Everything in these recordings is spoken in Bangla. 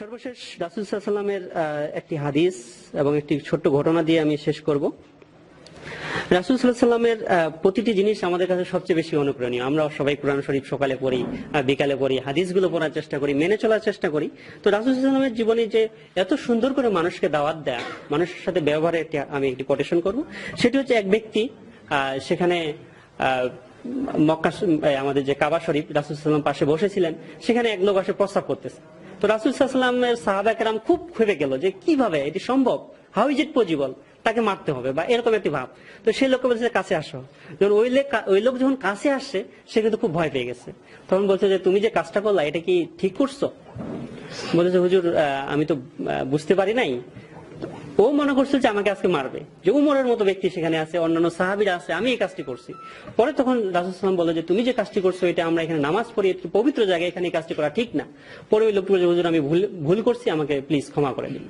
সর্বশেষ রাসুল সাল্লামের একটি হাদিস এবং একটি ছোট্ট ঘটনা দিয়ে আমি শেষ করব। রাসুল সাল্লামের প্রতিটি জিনিস আমাদের কাছে সবচেয়ে বেশি অনুপ্রেরণীয় আমরা সবাই কোরআন শরীফ সকালে পড়ি বিকালে পড়ি, হাদিসগুলো পড়ার চেষ্টা করি, মেনে চলার চেষ্টা করি। তো রাসুল সাল্লামের জীবনে যে এত সুন্দর করে মানুষকে দাওয়াত দেয়া, মানুষের সাথে ব্যবহারে একটি, আমি একটি কোটেশন করব। সেটি হচ্ছে এক ব্যক্তি সেখানে মক্কা আমাদের যে কাবা শরীফ রাসুল সাল্লাম পাশে বসেছিলেন, সেখানে এক লোক আসে প্রস্তাব করতেছে। তো রাসুল সাল্লামের সাহাবাকেরাম খুব ক্ষেপে গেল যে কীভাবে? এটি সম্ভব? হাউ ইজ ইট পজিবল তাকে মারতে হবে বা এরকম একটি ভাব। তো সেই লোককে বলছে, কাছে আসো। যখন ওই লোক ওই লোক যখন কাছে আসছে সে কিন্তু খুব ভয় পেয়ে গেছে। তখন বলছে যে, তুমি যে কাজটা করলা, এটা কি ঠিক করছ? বলেছে, হুজুর আমি তো বুঝতে পারি নাই। ও মনে করছিল যে আমাকে আজকে মারবে। যে উমরের মতো ব্যক্তি সেখানে আছে, অন্যান্য সাহাবিরা আছে, আমি এই কাজটি করছি। পরে তখন রাসুলাম বলে যে, তুমি যে কাজটি করছ, এটা আমরা এখানে নামাজ পড়ি একটি পবিত্র জায়গায় এখানে কাজটি করা ঠিক না। পরে ওই লোকটি আমি ভুল ভুল করছি, আমাকে প্লিজ ক্ষমা করে দিন।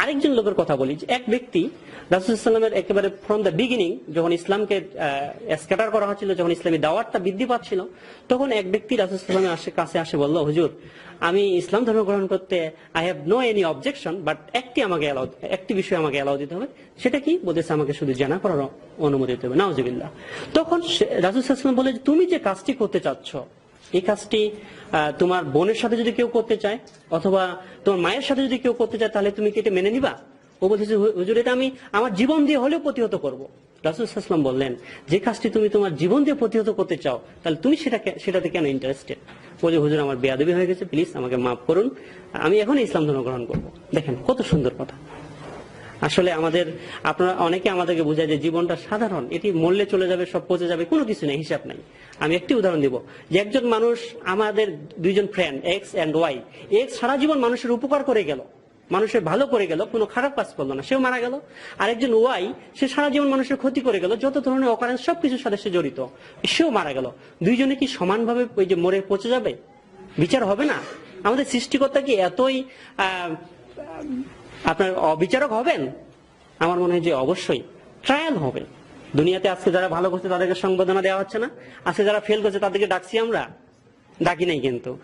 আরেকজন লোকের কথা বলি, যে এক ব্যক্তি রাসুলামের একেবারে ফ্রম দ্য বিগিনিং যখন ইসলামকে স্ক্যাটার করা হচ্ছিল, যখন ইসলামী দাওয়াতটা বৃদ্ধি পাচ্ছিল, তখন এক ব্যক্তি রাসুলামের আসে, কাছে আসে, বলল, হুজুর, আমি ইসলাম ধর্ম গ্রহণ করতে I have no any objection but একটি আমাকে অ্যালাউ একটি বিষয় আমাকে অ্যালাউ দিতে হবে, সেটা কি? বলেছে, আমাকে শুধু জানা করার অনুমতি দিতে হবে। নাউজিবিল্লাহ। তখন রাসুল বলে, তুমি যে কাজটি করতে চাচ্ছ এই কাজটি তোমার বোনের সাথে যদি কেউ করতে চায়, অথবা তোমার মায়ের সাথে যদি কেউ করতে চায়, তাহলে তুমি কি এটা মেনে নিবা? ও বলতেছে "হু- হুজুর, এটা আমি আমার জীবন দিয়ে হলেও প্রতিহত করব। রাসুলাম বললেন, যে কাজটি তুমি তোমার জীবন দিয়ে প্রতিহত করতে চাও, তাহলে তুমি সেটাকে সেটাতে কেন ইন্টারেস্টেড বলে হুজুর, আমার বেয়াদবি হয়ে গেছে প্লিজ আমাকে মাফ করুন। আমি এখন ইসলাম ধর্ম গ্রহণ করব। দেখেন, কত সুন্দর কথা। আসলে আমাদের, আপনারা অনেকে আমাদেরকে বোঝায় যে জীবনটা সাধারণ, এটি মরলে চলে যাবে, সব পচে যাবে, কোনো কিছু নেই, হিসাব নাই। আমি একটি উদাহরণ দিব। যে একজন মানুষ, আমাদের দুইজন friend X and Y X সারা জীবন মানুষের উপকার করে গেল, মানুষের ভালো করে গেল, কোনো খারাপ কাজ করল না, সেও মারা গেল। আরেকজন ওয়াই সে সারা জীবন মানুষের ক্ষতি করে গেল, যত ধরনের অকারেন্স সবকিছুর সাথে সে জড়িত, সেও মারা গেল। দুইজনে কি সমানভাবে ওই যে মরে পচে যাবে? বিচার হবে না? আমাদের সৃষ্টিকর্তা কি এতই আপনার অবিচারক হবেন? আমার মনে হয় যে অবশ্যই। ট্রায়াল হবে। দুনিয়াতে আজকে যারা ভালো করছে তাদেরকে সংবর্ধনা দেওয়া হচ্ছে না। আজকে যারা ফেল করছে তাদেরকে ডাকছি আমরা। ডাকি নাই কিন্তু।